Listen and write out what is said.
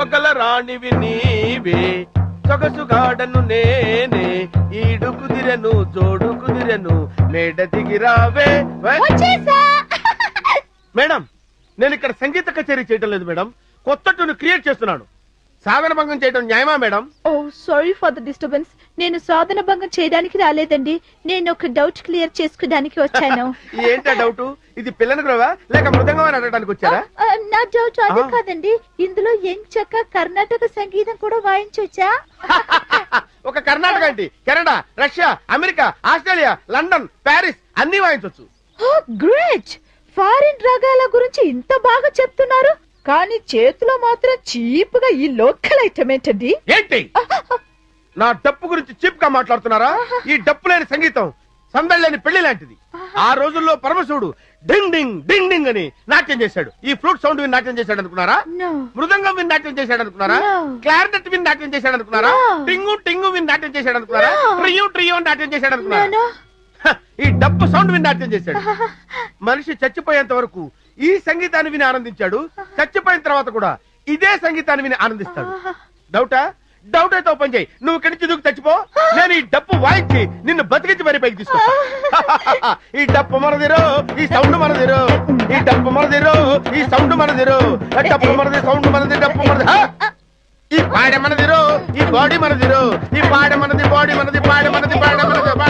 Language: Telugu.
ఒకల రాణివి నీవే. సొగసుగాడను నేనే. ఈడు కుదిరెను జోడు కుదిరెను. మేడ దిగిరావే మేడం నేను ఇక్కడ సంగీత కచేరీ చేయటం లేదు మేడం. కొత్త క్రియేట్ చేస్తున్నాను. సాధన భంగం చేయడం న్యాయమా madam? Oh sorry for the disturbance. నేను సాధన భంగం చేయడానికి రాలేదండి. నేను ఒక డౌట్ క్లియర్ చేసుకోవడానికి వచ్చాను. ఏంటా డౌట్? ఇది పిల్లని గ్రోవా లేక మృదంగం అని అడగడానికి వచ్చారా? నా డౌట్ అదే. కాదండి. ఇందులో ఏం చక్క కర్ణాటక సంగీతం కూడా వాయించొచ్చా ఒక కర్ణాటక ఏంటి Canada Russia America Australia London Paris అన్ని వాయించవచ్చు గ్రేట్! ఫారిన్ రాగాల గురించి ఇంత బాగా చెప్తున్నారు. కానీ చేతిలో మాత్రం చీప్గా ఈ లోకల్ ఐటమ్ ఏంటండి? ఏంటి? నా డప్పు గురించి చీప్గా మాట్లాడుతున్నారా ఈ డప్పు లేని సంగీతం సందడి లేని పెళ్ళి లాంటిది. ఆ రోజుల్లో పరమశివుడు డింగ్ డింగ్ డింగ్ డింగ్ అని నాట్యం చేశాడు. ఈ ఫ్లూట్ సౌండ్ విని నాట్యం చేశాడు అనుకున్నారా. మృదంగం విని నాట్యం చేశాడు అనుకున్నారా. క్లారినెట్ విని నాట్యం చేశాడు అనుకున్నారా. టింగు టింగు విని నాట్యం చేశాడు అనుకున్నారా. ట్రియో ట్రియో అని నాట్యం చేశాడు అనుకున్నారా? ఈ డప్పు సౌండ్ విని నాట్యం చేశాడు. మనిషి చచ్చిపోయేంత వరకు ఈ సంగీతాన్ని విని ఆనందించాడు. చచ్చిపోయిన తర్వాత కూడా ఇదే సంగీతాన్ని విని ఆనందిస్తాడు. డౌటా? డౌట్ అయితే ఓపెన్ చేయి. నువ్వు ఇక్కడి నుంచి దూకి చచ్చిపో. నేను ఈ డప్పు వాయించి నిన్ను బతికించి మరి పైకి తీసుకొస్తా. ఈ డప్పు మనదిరో ఈ సౌండ్ మనదిరో ఈ డప్పు మనదిరో ఈ సౌండ్ మనదిరో డప్పు మనది సౌండ్ మనది డప్పు మనది! ఈ పాడ మనదిరో ఈ బాడీ మనదిరో ఈ పాడ మనది బాడీ మనది పాడ మనది పాడ మనది పాడ మనది